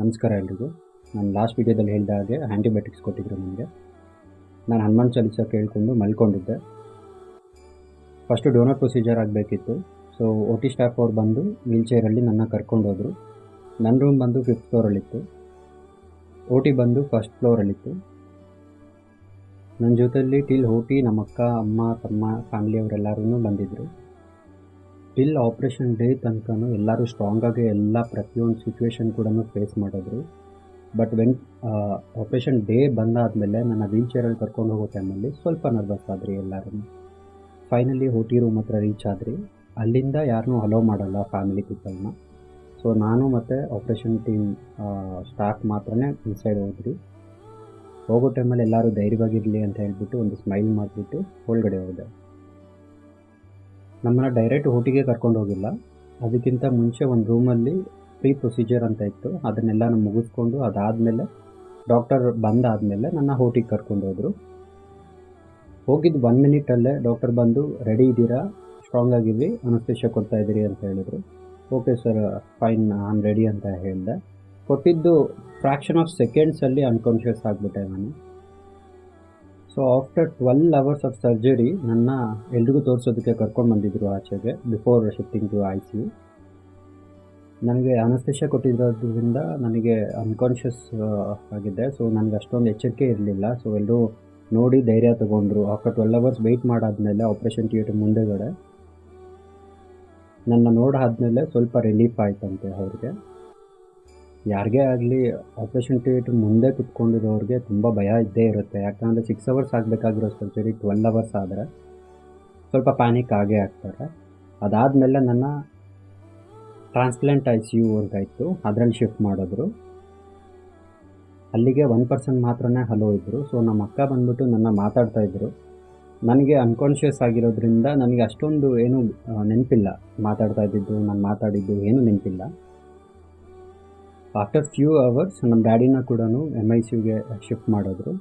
ನಮಸ್ಕಾರ ಎಲ್ರಿಗೂ. ನಾನು ಲಾಸ್ಟ್ ವೀಡಿಯೋದಲ್ಲಿ ಹೇಳಿದ ಹಾಗೆ ಆ್ಯಂಟಿಬಯೋಟಿಕ್ಸ್ ಕೊಟ್ಟಿದ್ದರು ನನಗೆ ನಾನು ಹನುಮಾನ್ ಚಾಲಿಸ ಕೇಳಿಕೊಂಡು ಮಲ್ಕೊಂಡಿದ್ದೆ. ಫಸ್ಟು ಡೋನರ್ ಪ್ರೊಸೀಜರ್ ಆಗಬೇಕಿತ್ತು. ಸೊ ಒ ಟಿ ಸ್ಟಾಫ್ ಅವ್ರು ಬಂದು ವೀಲ್ ಚೇರಲ್ಲಿ ನನ್ನ ಕರ್ಕೊಂಡೋದ್ರು ನನ್ನ ರೂಮ್ ಬಂದು ಫಿಫ್ತ್ ಫ್ಲೋರಲ್ಲಿತ್ತು ಓ ಟಿ ಬಂದು ಫಸ್ಟ್ ಫ್ಲೋರಲ್ಲಿತ್ತು ನನ್ನ ಜೊತೆಯಲ್ಲಿ ಟಿಲ್ ಓ ಟಿ ನಮ್ಮ ಅಕ್ಕ ಅಮ್ಮ, ತಮ್ಮ ಫ್ಯಾಮಿಲಿಯವರೆಲ್ಲರೂ ಬಂದಿದ್ದರು ಟಿಲ್ ಆಪ್ರೇಷನ್ ಡೇ ತನಕನೂ ಎಲ್ಲರೂ ಸ್ಟ್ರಾಂಗಾಗಿ ಎಲ್ಲ ಪ್ರತಿಯೊಂದು ಸಿಚುವೇಶನ್ ಕೂಡ ಫೇಸ್ ಮಾಡಿದ್ರು. ಬಟ್ ವೆನ್ ಆಪ್ರೇಷನ್ ಡೇ ಬಂದಾದಮೇಲೆ ನನ್ನ ವೀಲ್ ಚೇರಲ್ಲಿ ಕರ್ಕೊಂಡು ಹೋಗೋ ಟೈಮಲ್ಲಿ ಸ್ವಲ್ಪ ನರ್ವಸ್ ಆದ್ರಿ ಎಲ್ಲರೂ ಫೈನಲಿ ಹೋಟಿ ರೂಮ್ ಹತ್ರ ರೀಚ್ ಆದ್ರಿ. ಅಲ್ಲಿಂದ ಯಾರನ್ನೂ ಅಲೋ ಮಾಡಲ್ಲ ಫ್ಯಾಮಿಲಿ ಪೀಪಲ್ನ ಸೊ ನಾನು ಮತ್ತು ಆಪ್ರೇಷನ್ ಟೀಮ್ ಸ್ಟಾಫ್ ಮಾತ್ರನೇ ಇನ್ಸೈಡ್ ಹೋದ್ರಿ ಹೋಗೋ ಟೈಮಲ್ಲಿ ಎಲ್ಲರೂ ಧೈರ್ಯವಾಗಿರಲಿ ಅಂತ ಹೇಳ್ಬಿಟ್ಟು ಒಂದು ಸ್ಮೈಲ್ ಮಾಡಿಬಿಟ್ಟು ಒಳಗಡೆ ಹೋದೆ. ನಮ್ಮನ್ನ ಡೈರೆಕ್ಟ್ ಊಟಿಗೆ ಕರ್ಕೊಂಡು ಹೋಗಿಲ್ಲ. ಅದಕ್ಕಿಂತ ಮುಂಚೆ ಒಂದು ರೂಮಲ್ಲಿ ಪ್ರೀ ಪ್ರೊಸೀಜರ್ ಅಂತ ಇತ್ತು. ಅದನ್ನೆಲ್ಲ ಮುಗಿಸ್ಕೊಂಡು ಅದಾದಮೇಲೆ ಡಾಕ್ಟರ್ ಬಂದಾದಮೇಲೆ ನನ್ನ ಹೋಟಿಗೆ ಕರ್ಕೊಂಡು ಹೋದರು. ಹೋಗಿದ್ದು ಒನ್ ಮಿನಿಟಲ್ಲೇ ಡಾಕ್ಟರ್ ಬಂದು ರೆಡಿ ಇದ್ದೀರಾ? ಸ್ಟ್ರಾಂಗ್ ಆಗಿದ್ವಿ ಅನಸ್ತೇಶ ಕೊಡ್ತಾ ಇದ್ದೀರಿ ಅಂತ ಹೇಳಿದರು. ಓಕೆ ಸರ್ ಫೈನ್ ನಾನು ರೆಡಿ ಅಂತ ಹೇಳಿದೆ. ಕೊಟ್ಟಿದ್ದು ಫ್ರ್ಯಾಕ್ಷನ್ ಆಫ್ ಸೆಕೆಂಡ್ಸಲ್ಲಿ ಅನ್ಕಾನ್ಷಿಯಸ್ ಆಗಿಬಿಟ್ಟೆ ನಾನು. So after twelve hours of surgery ನನ್ನ ಎಲ್ರಿಗೂ ತೋರಿಸೋದಕ್ಕೆ ಕರ್ಕೊಂಡು ಬಂದಿದ್ದರು ಆಚೆಗೆ before shifting to I C ನನಗೆ ಅನಸ್ತೇಶ ಕೊಟ್ಟಿರೋದ್ರಿಂದ ನನಗೆ ಅನ್ಕಾನ್ಷಿಯಸ್ ಆಗಿದೆ. ಸೊ ನನಗೆ ಅಷ್ಟೊಂದು ಎಚ್ಚರಿಕೆ ಇರಲಿಲ್ಲ. ಸೊ ಎಲ್ಲರೂ ನೋಡಿ ಧೈರ್ಯ ತೊಗೊಂಡ್ರು. ಆಫ್ಟರ್ ಟ್ವೆಲ್ ಅವರ್ಸ್ ವೆಯ್ಟ್ ಮಾಡಾದ್ಮೇಲೆ ಆಪ್ರೇಷನ್ ಥಿಯೇಟರ್ ಮುಂದೆಗಡೆ, ನನ್ನ ನೋಡಾದ್ಮೇಲೆ ಸ್ವಲ್ಪ ರಿಲೀಫ್ ಆಯ್ತಂತೆ ಅವ್ರಿಗೆ. ಯಾರಿಗೇ ಆಗಲಿ ಆಪ್ರೇಷನ್ ಥಿಯೇಟ್ರ್ ಮುಂದೆ ಕುತ್ಕೊಂಡಿರೋರಿಗೆ ತುಂಬ ಭಯ ಇದ್ದೇ ಇರುತ್ತೆ. ಯಾಕಂದರೆ ಸಿಕ್ಸ್ ಅವರ್ಸ್ ಆಗಬೇಕಾಗಿರೋ ಸರ್ಜರಿ ಟ್ವೆಲ್ ಅವರ್ಸ್ ಆದರೆ ಸ್ವಲ್ಪ ಪ್ಯಾನಿಕ್ ಆಗೇ ಆಗ್ತಾರೆ. ಅದಾದಮೇಲೆ ನನ್ನ ಟ್ರಾನ್ಸ್ಪ್ಲೆಂಟ್ ಐ ಸಿ ಯು ಇತ್ತು ಅದರಲ್ಲಿ ಶಿಫ್ಟ್ ಮಾಡಿದ್ರು. ಅಲ್ಲಿಗೆ ಒನ್ ಪರ್ಸೆಂಟ್ ಮಾತ್ರನೇ ಹಲೋ ಇದ್ದರು ಸೊ ನಮ್ಮ ಅಕ್ಕ ಬಂದ್ಬಿಟ್ಟು ನನ್ನ ಮಾತಾಡ್ತಾ ಇದ್ದರು ನನಗೆ ಅನ್ಕಾನ್ಷಿಯಸ್ ಆಗಿರೋದ್ರಿಂದ ನನಗೆ ಅಷ್ಟೊಂದು ಏನೂ ನೆನಪಿಲ್ಲ. ಮಾತಾಡ್ತಾ ಇದ್ದಿದ್ದು, ನಾನು ಮಾತಾಡಿದ್ದು ಏನೂ ನೆನಪಿಲ್ಲ. ಆಫ್ಟರ್ ಫ್ಯೂ ಅವರ್ಸ್ ನಮ್ಮ ಡ್ಯಾಡಿನ ಕೂಡ ಎಂ ಐ ಸಿಗೆ ಶಿಫ್ಟ್ ಮಾಡಿದ್ರು.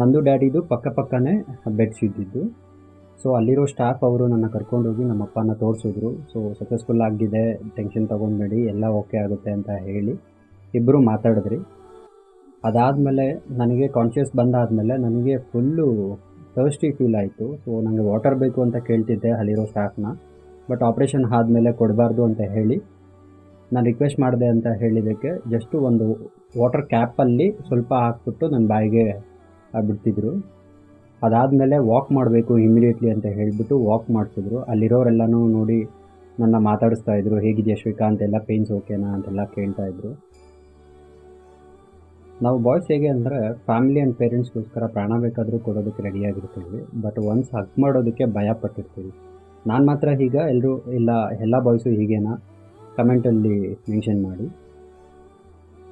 ನಂದು ಡ್ಯಾಡಿದು ಪಕ್ಕ ಪಕ್ಕನೇ ಬೆಡ್ಸ್ ಇದ್ದಿದ್ದು. ಸೊ ಅಲ್ಲಿರೋ ಸ್ಟಾಫ್ ಅವರು ನನ್ನ ಕರ್ಕೊಂಡೋಗಿ ನಮ್ಮ ಅಪ್ಪನ ತೋರಿಸಿದ್ರು. ಸೊ ಸಕ್ಸಸ್ಫುಲ್ ಆಗಿದೆ ಟೆನ್ಷನ್ ತೊಗೊಂಡ್ಬೇಡಿ, ಎಲ್ಲ ಓಕೆ ಆಗುತ್ತೆ ಅಂತ ಹೇಳಿ ಇಬ್ಬರು ಮಾತಾಡಿದ್ರಿ. ಅದಾದಮೇಲೆ ನನಗೆ ಕಾನ್ಷಿಯಸ್ ಬಂದಾದಮೇಲೆ ನನಗೆ ಫುಲ್ಲು ಥರ್ಸ್ಟಿ ಫೀಲ್ ಆಯಿತು. ಸೊ ನನಗೆ ವಾಟರ್ ಬೇಕು ಅಂತ ಕೇಳ್ತಿದ್ದೆ ಅಲ್ಲಿರೋ ಸ್ಟಾಫ್ನ ಬಟ್ ಆಪ್ರೇಷನ್ ಆದಮೇಲೆ ಕೊಡಬಾರ್ದು ಅಂತ ಹೇಳಿ ನಾನು ರಿಕ್ವೆಸ್ಟ್ ಮಾಡಿದೆ ಅಂತ ಹೇಳಿದ್ದಕ್ಕೆ ಜಸ್ಟು ಒಂದು ವಾಟರ್ ಕ್ಯಾಪಲ್ಲಿ ಸ್ವಲ್ಪ ಹಾಕ್ಬಿಟ್ಟು ನನ್ನ ಬಾಯಿಗೆ ಬಿಡ್ತಿದ್ರು. ಅದಾದಮೇಲೆ ವಾಕ್ ಮಾಡಬೇಕು ಇಮಿಡಿಯೇಟ್ಲಿ ಅಂತ ಹೇಳಿಬಿಟ್ಟು ವಾಕ್ ಮಾಡಿಸಿದ್ರು ಅಲ್ಲಿರೋರೆಲ್ಲನೂ ನೋಡಿ ನನ್ನ ಮಾತಾಡಿಸ್ತಾ ಇದ್ರು, ಹೇಗಿದೆಯಾ ಶ್ರೀಕಾಂತ್? ಎಲ್ಲ ಪೇನ್ಸ್ ಓಕೆನಾ ಅಂತೆಲ್ಲ ಕೇಳ್ತಾ ಇದ್ರು. ನಾವು ಬಾಯ್ಸ್ ಹೇಗೆ ಅಂದರೆ ಫ್ಯಾಮಿಲಿ ಆ್ಯಂಡ್ ಪೇರೆಂಟ್ಸ್ಗೋಸ್ಕರ ಪ್ರಾಣ ಬೇಕಾದರೂ ಕೊಡೋದಕ್ಕೆ ರೆಡಿಯಾಗಿರ್ತೀವಿ ಬಟ್ ಒನ್ಸ್ ಹಗ್ ಮಾಡೋದಕ್ಕೆ ಭಯ ಪಟ್ಟಿರ್ತೀವಿ. ನಾನು ಮಾತ್ರ ಈಗ ಎಲ್ಲರೂ ಇಲ್ಲ, ಎಲ್ಲ ಬಾಯ್ಸು ಹೀಗೇನಾ? ಕಮೆಂಟಲ್ಲಿ ಮೆನ್ಷನ್ ಮಾಡಿ.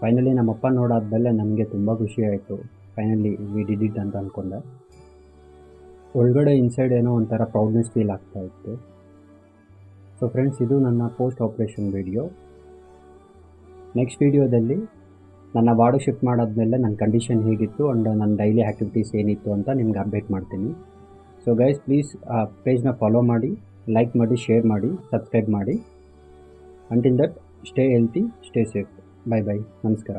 ಫೈನಲಿ ನಮ್ಮಪ್ಪ ನೋಡಾದ್ಮೇಲೆ ನನಗೆ ತುಂಬ ಖುಷಿ ಆಯಿತು. ಫೈನಲಿ ವಿ ಡಿಡ್ ಅಂತ ಅಂದ್ಕೊಂಡೆ ಒಳಗಡೆ ಇನ್ಸೈಡ್ ಏನೋ ಒಂಥರ ಪ್ರೌಡ್ನೆಸ್ ಫೀಲ್ ಆಗ್ತಾ ಇತ್ತು. ಸೊ ಫ್ರೆಂಡ್ಸ್ ಇದು ನನ್ನ ಪೋಸ್ಟ್ ಆಪ್ರೇಷನ್ ವಿಡಿಯೋ ನೆಕ್ಸ್ಟ್ ವಿಡಿಯೋದಲ್ಲಿ ನನ್ನ ವಾರ್ಡ್ ಶಿಫ್ಟ್ ಮಾಡಾದ್ಮೇಲೆ ನನ್ನ ಕಂಡೀಷನ್ ಹೇಗಿತ್ತು ಆ್ಯಂಡ್ ನನ್ನ ಡೈಲಿ ಆ್ಯಕ್ಟಿವಿಟೀಸ್ ಏನಿತ್ತು ಅಂತ ನಿಮ್ಗೆ ಅಪ್ಡೇಟ್ ಮಾಡ್ತೀನಿ. ಸೊ ಗೈಸ್ ಪ್ಲೀಸ್ ಆ ಪೇಜ್ನ ಫಾಲೋ ಮಾಡಿ ಲೈಕ್ ಮಾಡಿ ಶೇರ್ ಮಾಡಿ ಸಬ್ಸ್ಕ್ರೈಬ್ ಮಾಡಿ. Until that stay healthy stay safe bye bye ನಮಸ್ಕಾರ